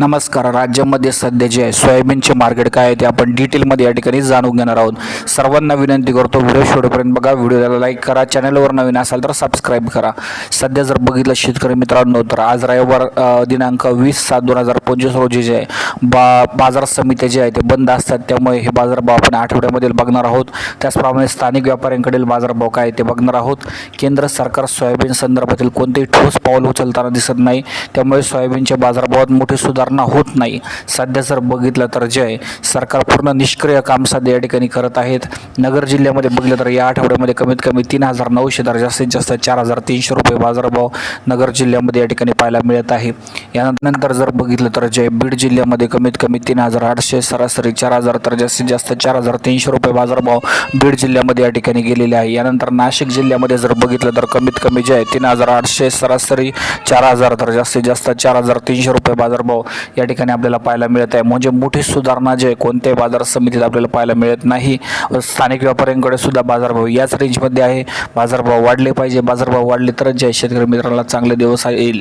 नमस्कार. राज्यामध्ये सध्या जे आहे सोयाबीनचे मार्केट काय आहे ते आपण डिटेलमध्ये या ठिकाणी जाणून घेणार आहोत. सर्वांना विनंती करतो व्हिडिओ शेवटपर्यंत बघा. व्हिडिओला लाईक करा चॅनलवर नवीन असाल तर सबस्क्राईब करा. सध्या जर बघितलं शेतकरी मित्रांनो तर आज रविवार दिनांक वीस सात दोन हजार पंचवीस रोजी जे आहे बा बाजार समित्या जे आहे ते बंद असतात. त्यामुळे हे बाजारभाव आपण आठवड्यामध्ये बघणार आहोत. त्याचप्रमाणे स्थानिक व्यापाऱ्यांकडील बाजारभाव काय आहे ते बघणार आहोत. केंद्र सरकार सोयाबीन संदर्भातील कोणतेही ठोस पाऊल उचलताना दिसत नाही. त्यामुळे सोयाबीनच्या बाजारभावात मोठी सुधारणा होत नाही. सध्या जर बघितलं तर जे आहे सरकार पूर्ण निष्क्रिय काम सध्या या ठिकाणी करत आहेत. नगर जिल्ह्यामध्ये बघितलं तर या आठवड्यामध्ये कमीत कमी तीन हजार नऊशे तर जास्तीत जास्त चार हजार तीनशे रुपये बाजारभाव नगर जिल्ह्यामध्ये या ठिकाणी पाहायला मिळत आहे. यानंतर जर बघितलं तर जे बीड जिल्ह्यामध्ये कमीत कमी तीन हजार आठशे सरासरी चार हजार तर जास्तीत जास्त चार हजार तीनशे रुपये बाजारभाव बीड जिल्ह्यामध्ये या ठिकाणी गेलेले आहे. यानंतर नाशिक जिल्ह्यामध्ये जर बघितलं तर कमीत कमी जे आहे तीन हजार आठशे सरासरी चार हजार तर जास्तीत जास्त चार हजार तीनशे रुपये बाजारभाव या ठिकाणी आपल्याला पाहायला मिळत आहे. म्हणजे मोठी सुधारणा जे आहे कोणत्याही बाजार समितीत आपल्याला पाहायला मिळत नाही. स्थानिक व्यापाऱ्यांकडे सुद्धा बाजारभाव याच रेंजमध्ये आहे. बाजारभाव वाढले पाहिजे. बाजारभाव वाढले तरच जे शेतकरी मित्रांना चांगले दिवस येईल.